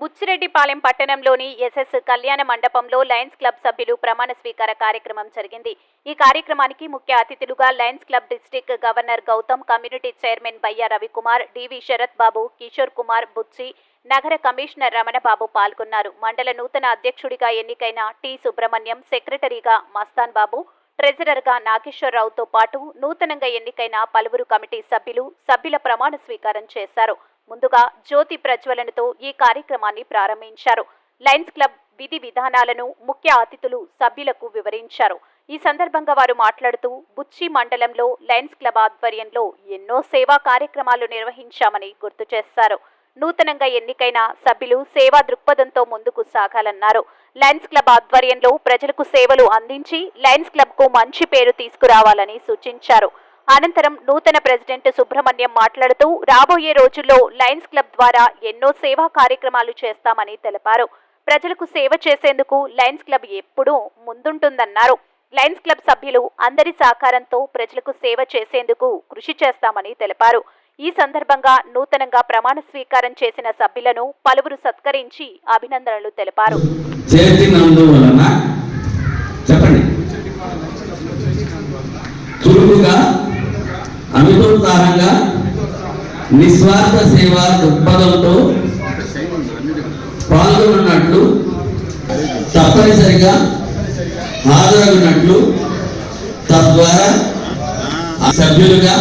బుచ్చిరెడ్డిపాలెం పట్టణంలోని ఎస్ఎస్ కళ్యాణ మండపంలో లయన్స్ క్లబ్ సభ్యులు ప్రమాణ స్వీకార కార్యక్రమం జరిగింది. ఈ కార్యక్రమానికి ముఖ్య అతిథులుగా Lions Club district governor Gautam community chairman Bayya Ravikumar D V Sharath Babu Kishore Kumar Buchi నగర కమిషనర్ రమణబాబు పాల్గొన్నారు. మండల నూతన అధ్యక్షుడిగా ఎన్నికైన టి. సుబ్రహ్మణ్యం సెక్రటరీగా మస్తాన్ బాబు ట్రెజరర్గా నాగేశ్వరరావుతో పాటు నూతనంగా ఎన్నికైన పలువురు కమిటీ సభ్యులు సభ్యుల ప్రమాణ స్వీకారం చేశారు. ముందుగా జ్యోతి ప్రజ్వలనతో ఈ కార్యక్రమాన్ని ప్రారంభించారు. లయన్స్ క్లబ్ విధి విధానాలను ముఖ్య అతిథులు సభ్యులకు వివరించారు. ఈ సందర్భంగా వారు మాట్లాడుతూ బుచ్చి మండలంలో లయన్స్ క్లబ్ ఆధ్వర్యంలో ఎన్నో సేవా కార్యక్రమాలు నిర్వహించామని గుర్తు చేశారు. నూతనంగా ఎన్నికైన సభ్యులు సేవా దృక్పథంతో ముందుకు సాగాలన్నారు. లయన్స్ క్లబ్ ఆధ్వర్యంలో ప్రజలకు సేవలు అందించి లయన్స్ క్లబ్కు మంచి పేరు తీసుకురావాలని సూచించారు. అనంతరం నూతన ప్రెసిడెంట్ సుబ్రహ్మణ్యం మాట్లాడుతూ రాబోయే రోజుల్లో లయన్స్ క్లబ్ ద్వారా ఎన్నో సేవా కార్యక్రమాలు చేస్తామని తెలిపారు. ప్రజలకు సేవ చేసేందుకు లయన్స్ క్లబ్ ఎప్పుడూ ముందుంటుందన్నారు. లయన్స్ క్లబ్ సభ్యులు అందరి సహకారంతో ప్రజలకు సేవ చేసేందుకు కృషి చేస్తామని తెలిపారు. ఈ సందర్భంగా నూతనంగా ప్రమాణ స్వీకారం చేసిన సభ్యులను పలువురు సత్కరించి అభినందనలు తెలిపారు. చెప్పండి. అమితోత్సాహంగా నిస్వార్థ సేవ దృక్పథంతో పాల్గొన్నట్లు తప్పనిసరిగా హాజరగినట్లు తద్వారా సభ్యులుగా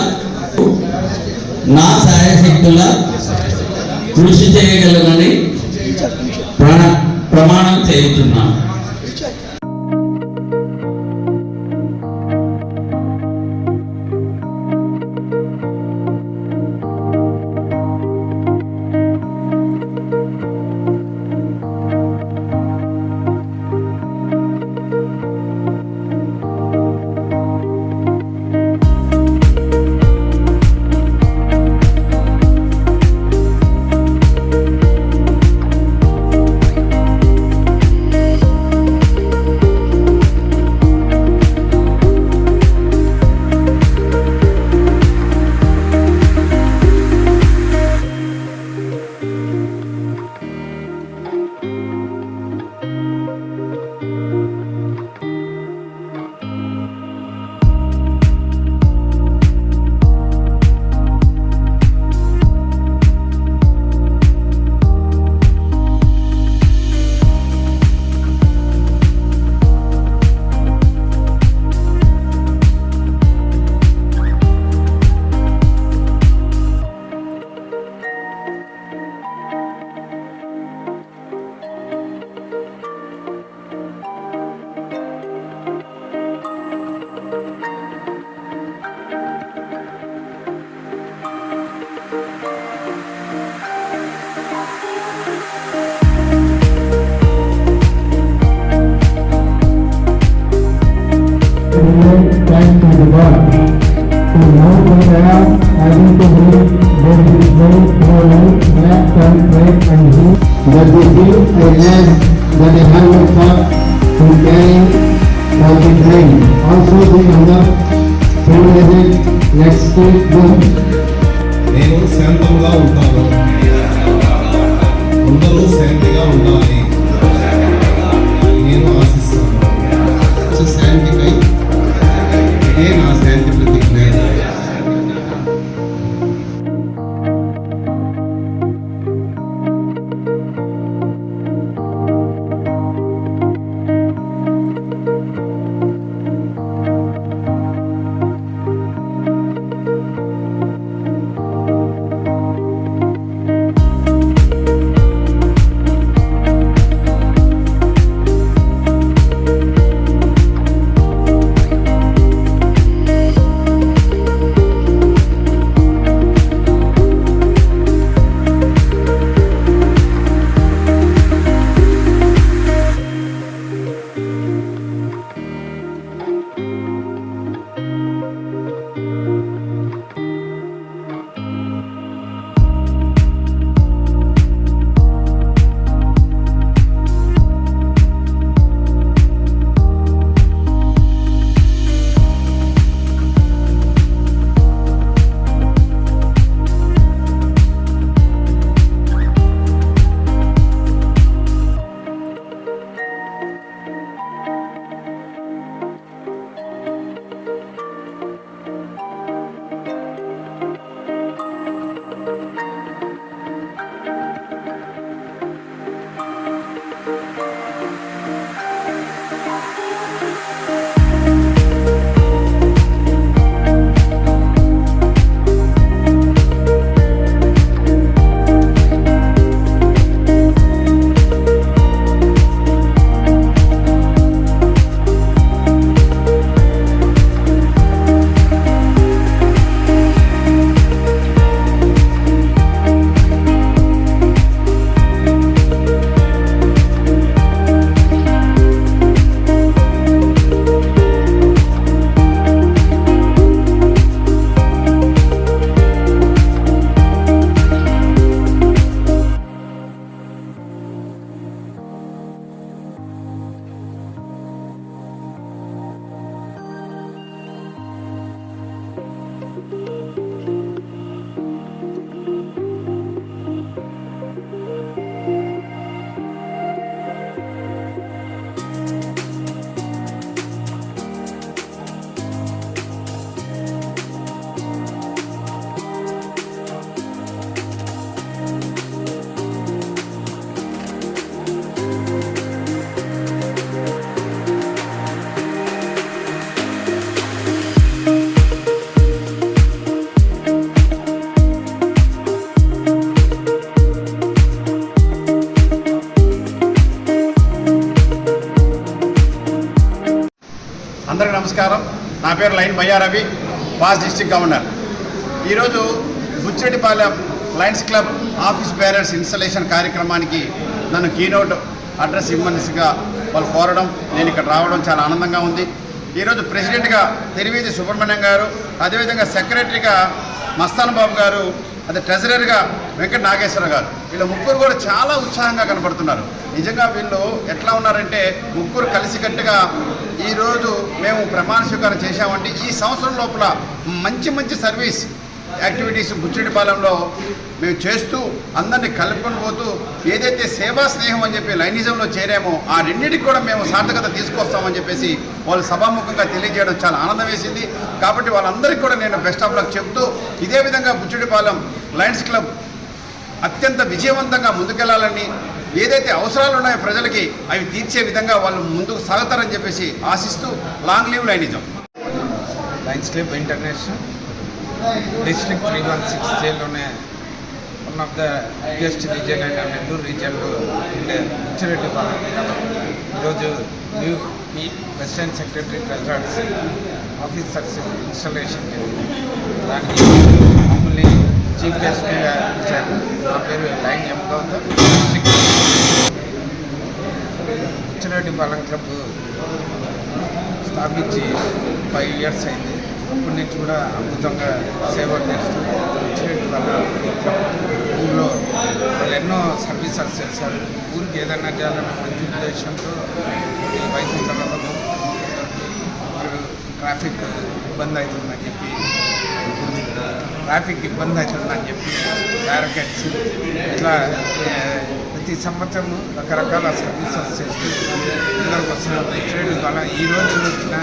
నా సాయశక్తుల కృషి చేయగలనని ప్ర- ప్రమాణం చేయుచున్నాను thanks to the God. So now we are having to read there is very slowly, left and right and here. That they feel a land that they have no thought to carry for the grain. Also the other privileged next to them. నేను శాంతంగా ఉంటాను అందరూ శాంతిగా ఉండాలి నేను ఆశిస్తాను నమస్కారం. నా పేరు Lion Bayyaravi past district governor. ఈరోజు Buchireddypalem Lions Club office bearers installation కార్యక్రమానికి నన్ను కీనోట్ అడ్రస్ ఇవ్వనిసిగా వాళ్ళు కోరడం నేను ఇక్కడ రావడం చాలా ఆనందంగా ఉంది. ఈరోజు ప్రెసిడెంట్గా తెలివేది సుబ్రహ్మణ్యం గారు అదేవిధంగా సెక్రటరీగా మస్తాన్ బాబు గారు అదే ట్రెజరర్గా వెంకట నాగేశ్వర గారు. వీళ్ళ ముగ్గురు కూడా చాలా ఉత్సాహంగా కనపడుతున్నారు. నిజంగా వీళ్ళు ఎట్లా ఉన్నారంటే ముగ్గురు కలిసికట్టుగా ఈరోజు మేము ప్రమాణ స్వీకారం చేశామంటే ఈ సంవత్సరం లోపల మంచి మంచి సర్వీస్ యాక్టివిటీస్ బుచ్చిడిపాలెంలో మేము చేస్తూ అందరినీ కలుపుకొని పోతూ ఏదైతే సేవా స్నేహం అని చెప్పి లైనిజంలో చేరామో ఆ రెండింటికి కూడా మేము సార్థకత తీసుకొస్తామని చెప్పేసి వాళ్ళు సభాముఖంగా తెలియజేయడం చాలా ఆనందం వేసింది. కాబట్టి వాళ్ళందరికీ కూడా నేను బెస్ట్ ఆఫ్ లక్ చెప్తూ ఇదే విధంగా బుచ్చిడిపాలెం లయన్స్ క్లబ్ అత్యంత విజయవంతంగా ముందుకెళ్ళాలని ఏదైతే అవసరాలు ఉన్నాయో ప్రజలకి అవి తీర్చే విధంగా వాళ్ళు ముందుకు సాగుతారని చెప్పేసి ఆశిస్తూ long live lionism Lions Club international. District three one six జైల్లోనే one of the biggest region and Nellore రీజియన్లో ఉండే పాలన ఈరోజు new president secretary treasurers officers installation జరిగింది. దానికి చీఫ్ గెస్ట్గా ఇచ్చారు నా పేరు Lion M Gautam Muchireddypalem club స్థాపించి ఫైవ్ ఇయర్స్ అయింది. అప్పటి నుంచి కూడా అద్భుతంగా సేవలు చేస్తూ వచ్చినట్టు వాళ్ళ ఊళ్ళో వాళ్ళు ఎన్నో సర్వీసెస్ చేశారు. ఊరికి ఏదైనా చేయాలన్న మంచి ఉద్దేశంతో ఈ వైకుంఠ రథము ట్రాఫిక్ ఇబ్బంది అవుతుందని చెప్పి ట్రాఫిక్ ఇబ్బంది అవుతుందని చెప్పి బ్యారికేడ్స్ ఇట్లా ప్రతి సంవత్సరం రకరకాల సర్వీసెస్ చేస్తూ పిల్లలకు వస్తున్న ట్రేడ్ వల్ల ఈ రోజు వచ్చిన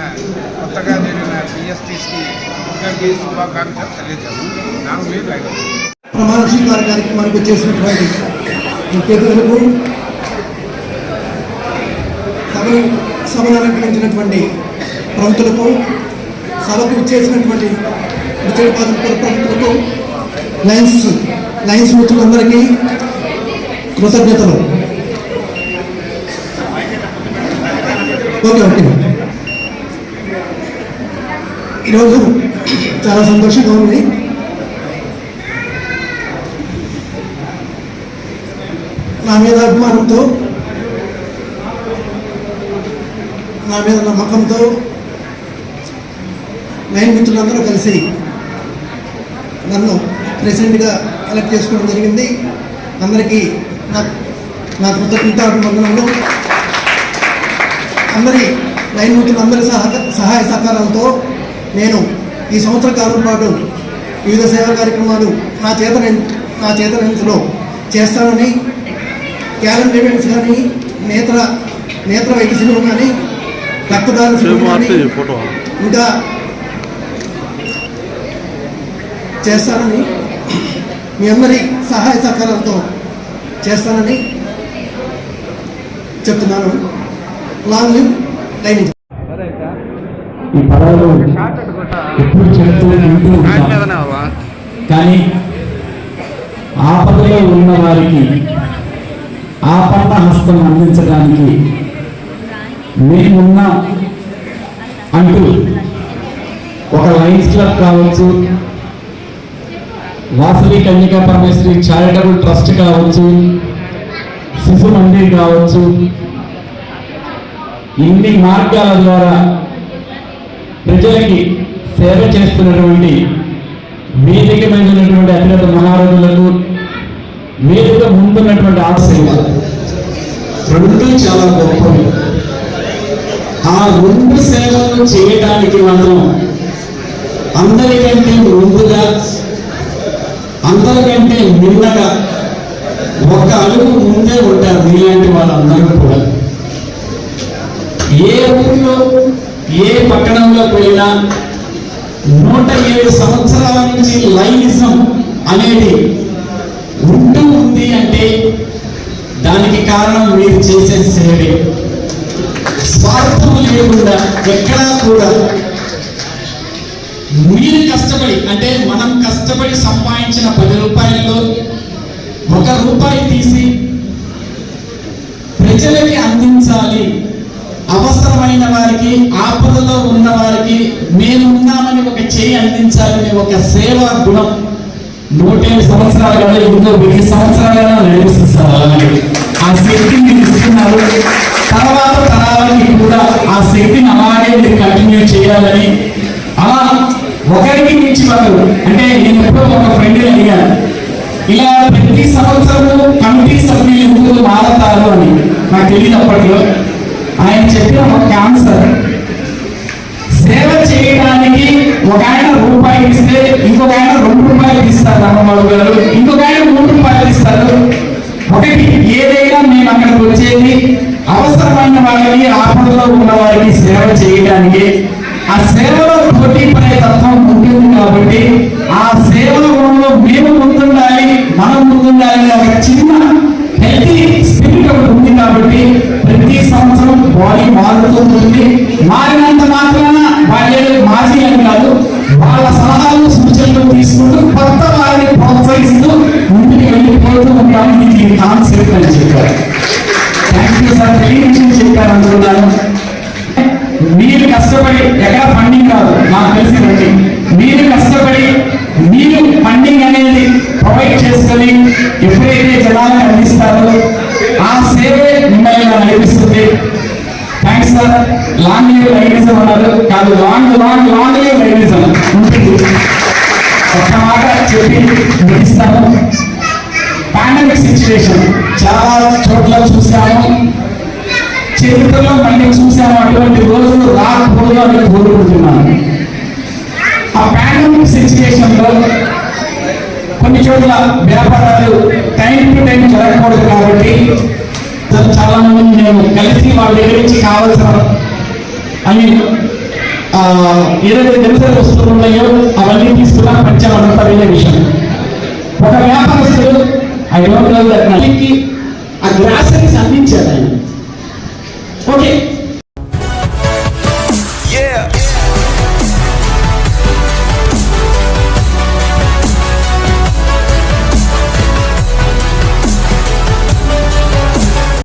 కొత్తగా జరిగిన పిఎస్టీస్కి ముఖ్యంగా శుభాకాంక్షలు తెలియజేస్తున్నాను. నాకు మీరు ప్రమాణ స్వీకార కార్యక్రమానికి వచ్చేసినటువంటి ముఖ్యతులకు సభను సభను అలంకరించినటువంటి ప్రముఖులకు సభకు ఇచ్చేసినటువంటి ఆశీర్వాదం ప్రముఖులకు లయన్స్ లయన్స్ మిత్రులందరికీ కృతజ్ఞతలు ఓకే ఓకే ఈరోజు చాలా సంతోషంగా ఉంది నా మీద అభిమానంతో నా మీద నమ్మకంతో లైన్ మిత్రులందరూ కలిసి నన్ను ప్రెసిడెంట్గా ఎలక్ట్ చేసుకోవడం జరిగింది. అందరికీ నా నా కృతజ్ఞత అభివందనలు అందరి మిత్రులందరి సహక సహాయ సహకారాలతో నేను ఈ సంవత్సర కాలం పాటు వివిధ సేవా కార్యక్రమాలు నా చేత నా చేతనంతలో చేస్తానని క్యాలెండర్ ఈవెంట్స్ కానీ నేత్ర నేత్ర వైద్య శిబిరం కానీ రక్తదాన శిబిరం కానీ ఇంకా చేస్తానని మీ అందరి సహాయ సహకారాలతో చేస్తానని చెప్తున్నాను. Long live lionism. ఈ పదాలు ఎప్పుడు చెప్తూ వింటూ కానీ ఆపదలో ఉన్న వారికి ఆపన్న హస్తం అందించడానికి మేమున్నాం అంటూ ఒక లైన్స్ క్లబ్ కావచ్చు వాసవి కన్యకా పరమేశ్వరి చారిటబుల్ ట్రస్ట్ కావచ్చు శిశు మందిర్ కావచ్చు ఇన్ని మార్గాల ద్వారా ప్రజలకి సేవ చేస్తున్నటువంటి వేదిక మీద ఉన్నటువంటి అతిరథ మహారాజులకు వేదిక ముందున్నటువంటి ఆశయం రెండు చాలా గొప్పవి. ఆ రెండు సేవలను చేయడానికి మాత్రం అందరికంటే అందరికంటే మిన్నగా ఒక అడుగు ముందే ఉంటారు మీలాంటి వాళ్ళందరూ కూడా. ఏ ఊరిలో ఏ పట్టణంలో పోయినా నూట ఏడు సంవత్సరాల నుంచి లైనిజం అనేది ఉంటూ ఉంది అంటే దానికి కారణం మీరు చేసే సేవే. స్వార్థం లేకుండా ఎక్కడా కూడా మీరు కష్టపడి అంటే మనం కష్టపడి సంపాదించిన పది రూపాయల్లో ఒక రూపాయి తీసి ప్రజలకి అందించాలి. అవసరమైన వారికి ఆపదలో ఉన్న వారికి ఉన్నామని ఒక చేయి అందించాలని ఒక సేవా గుణం నూటేడు సంవత్సరాలు కాదు ఇంకో వెయ్యి సంవత్సరాలైనా నడిపిస్తారు ఆ శక్తిని మీరు ఇస్తున్నారు. తర్వాత తరాలకి కూడా ఆ శక్తిని అలాగే మీరు కంటిన్యూ చేయాలని అంటే నేను ఎప్పుడో ఒక ఫ్రెండ్ అడిగాను ఇలా ప్రతి సంవత్సరము కమిటీ సభ్యులు ఎందుకు మారతారు అని. నాకు తెలియనప్పట్లో ఆయన చెప్పిన ఒక ఆన్సర్ సేవ చేయడానికి ఒక ఆయన రూపాయి ఇస్తే ఇంకొక ఆయన రెండు రూపాయలు ఇస్తారు రామబాబు గారు. ఇంకొక ఆయన మూడు రూపాయలు ఇస్తారు. ఒకటి ఏదైనా మేము అక్కడికి వచ్చేది అవసరమైన వాళ్ళకి ఆపదలో ఉన్న వారికి సేవ చేయడానికి ఆ సేవలో పోటీ పడే తత్వం ఉంటుంది కాబట్టి ఆ సేవల గుణంలో మేము ముందుండాలి మనం ముందుండాలి అనే ఒక చిన్న హెల్తీ స్పిరిట్ ఒకటి ఉంది కాబట్టి ప్రతి సంవత్సరం బాడీ మారుతూ ఉంటుంది. మారినంత మాత్రాన వాళ్ళే మాజీ అని కాదు వాళ్ళ సలహాలు సూచనలు తీసుకుంటూ కొత్త వారిని ప్రోత్సహిస్తూ ముందుకు వెళ్ళిపోతూ ఉంటాం. ఇది కాన్సెప్ట్ అని ఎప్పుడైతే జనాన్ని అందిస్తారో ఆ సేవే మిమ్మల్ని నడిపిస్తుంది. Thanks sir long live lionism అన్నారు. కాదు long long long live lionism ఉంటుంది. ఒక్క మాట చెప్పి ముగిస్తాను. పాండమిక్ సిచ్యువేషన్ చాలా చోట్ల చూసాము చరిత్రలో మళ్ళీ చూసాము అటువంటి రోజులు రాకూడదు అని కోరుకుంటున్నాను. ఆ పాండమిక్ సిచ్యువేషన్లో కొన్ని చోట్ల వ్యాపారాలు టైం టు టైం జరగకూడదు కాబట్టి చాలా మంది నేను కలిసి వాళ్ళ దగ్గర నుంచి కావాల్సిన అని ఏదైతే దినసరి వస్తువులు ఉన్నాయో అవన్నీ తీసుకున్నా పంచాలంతా విషయం. ఒక వ్యాపారస్తుడు ఐ డోంట్ నో దట్ ఆ గ్రాసరీస్ అందించారు ఆయన.